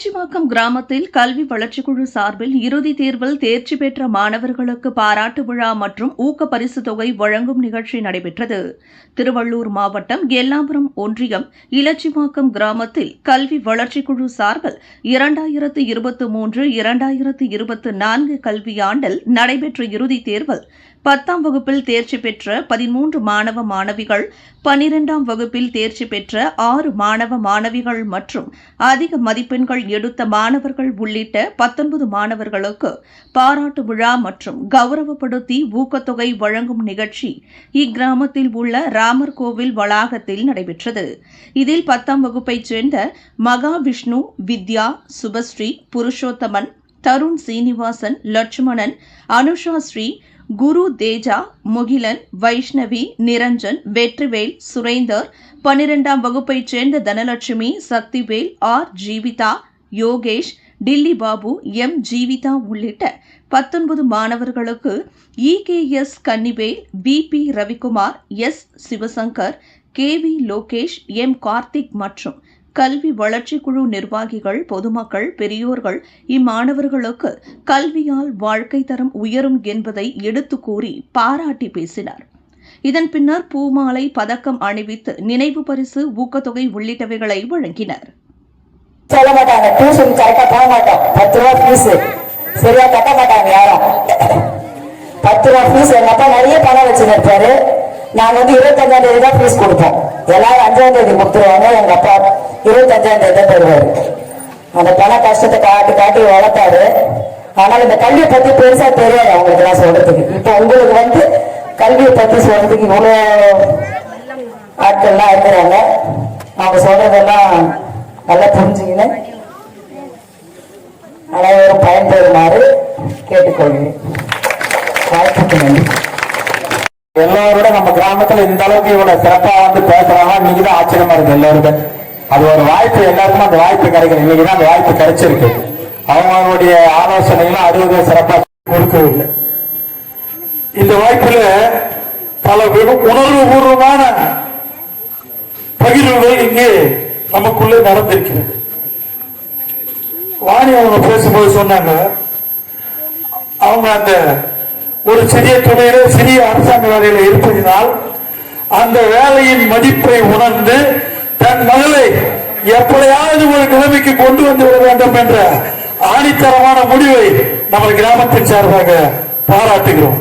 பேச்சிவாக்கம் கிராமத்தில் கல்வி வளர்ச்சிக் குழு சார்பில் இறுதித் தேர்வில் தேர்ச்சி பெற்ற மாணவர்களுக்கு பாராட்டு விழா மற்றும் ஊக்க பரிசு தொகை வழங்கும் நிகழ்ச்சி நடைபெற்றது. திருவள்ளூர் மாவட்டம் எல்லாபுரம் ஒன்றியம் இலச்சிவாக்கம் கிராமத்தில் கல்வி வளர்ச்சிக் குழு சார்பில் இரண்டாயிரத்து இருபத்து மூன்று இரண்டாயிரத்து இருபத்து நான்கு கல்வியாண்டில் நடைபெற்ற இறுதித் தேர்வில் பத்தாம் வகுப்பில் தேர்ச்சி பெற்ற பதிமூன்று மாணவ மாணவிகள் பனிரெண்டாம் வகுப்பில் தேர்ச்சி பெற்ற ஆறு மாணவ மாணவிகள் மற்றும் அதிக மதிப்பெண்கள் எடுத்த மாணவர்கள் உள்ளிட்ட பத்தொன்பது மாணவர்களுக்கு பாராட்டு விழா மற்றும் கௌரவப்படுத்தி ஊக்கத்தொகை வழங்கும் நிகழ்ச்சி இக்கிராமத்தில் உள்ள ராமர் கோவில் வளாகத்தில் நடைபெற்றது. இதில் பத்தாம் வகுப்பைச் சேர்ந்த மகாவிஷ்ணு வித்யா சுபஸ்ரீ புருஷோத்தமன் தருண் சீனிவாசன் லட்சுமணன் அனுஷா ஸ்ரீ குரு தேஜா முகிலன் வைஷ்ணவி நிரஞ்சன் வெற்றிவேல் சுரேந்தர் பனிரெண்டாம் வகுப்பைச் சேர்ந்த தனலட்சுமி சக்திவேல் ஆர். ஜீவிதா யோகேஷ் டில்லி பாபு எம். ஜீவிதா உள்ளிட்ட பத்தொன்பது மாணவர்களுக்கு E K S Kannivel P P. Ravikumar S. Sivasankar K. V. Lokesh M. Karthik மற்றும் கல்வி வளர்ச்சிக்குழு நிர்வாகிகள் பொதுமக்கள் பெரியோர்கள் இம்மாணவர்களுக்கு கல்வியால் வாழ்க்கை தரம் உயரும் என்பதை எடுத்து கூறி பாராட்டி பேசினார். இதன் பின்னர் பூமாலை பதக்கம் அணிவித்து நினைவு பரிசு ஊக்கத்தொகை உள்ளிட்டவைகளை வழங்கினர். சொல்ல மாட்டாங்க. டியூஷன் கரெக்டா போக மாட்டோம். பத்து ரூபா ஃபீஸ் சரியா கட்ட மாட்டாங்க யாரும். பத்து ரூபா ஃபீஸ் எங்க அப்பா நிறைய பணம் வச்சுருப்பாரு நாங்க வந்து இருபத்தஞ்சாம் தேதி தான் ஃபீஸ் கொடுப்போம். எல்லாரும் அஞ்சாம் தேதி கொடுத்துருவாங்க எங்க அப்பா இருபத்தஞ்சாம் தேதி தான் தருவாரு. அந்த பண கஷ்டத்தை காட்டி காட்டி வளர்த்தாரு. ஆனால் இந்த கல்வியை பத்தி பெருசா தெரியாது அவங்களுக்கு எல்லாம் சொல்றதுக்கு. இப்போ உங்களுக்கு வந்து கல்வியை பத்தி சொல்றதுக்கு இவ்வளோ ஆட்கள்லாம் இருக்கிறாங்க. அவங்க சொல்றதெல்லாம் நல்லா புரிஞ்சுக்கின்னு அனைவரும் பயன்பெறுமாறு கேட்டுக்கொள்கிறேன். வாய்ப்புக்கு நன்றி எல்லாரோட நம்ம கிராமத்துல இந்த அளவுக்கு இவ்வளவு சிறப்பா வந்து பேசுறாங்க. இன்னைக்குதான் ஆச்சரியமா இருக்கு எல்லாருக்கும். அது ஒரு வாய்ப்பு எல்லாருக்கும் அந்த வாய்ப்பு கிடைக்கல. இன்னைக்குதான் அந்த வாய்ப்பு கிடைச்சிருக்கு. அவங்களுடைய ஆலோசனைகளும் அறுபது சிறப்பா கொடுக்கவில்லை இந்த வாய்ப்புல பல உணர்வு பூர்வமான பகிர்வுகள் இங்கே நமக்குள்ளே நடந்திருக்கிறது. வாணி அவங்க பேசும்போது சொன்னாங்க அவங்க அந்த ஒரு சிறிய துறையில சிறிய அரசாங்க வேலையில இருப்பதினால் அந்த வேலையின் மதிப்பை உணர்ந்து தன் மகளை எப்படியாவது ஒரு நிலைமைக்கு கொண்டு வந்து விட வேண்டும் என்ற ஆணித்தரமான முடிவை நம்ம கிராமத்தின் சார்பாக பாராட்டுகிறோம்.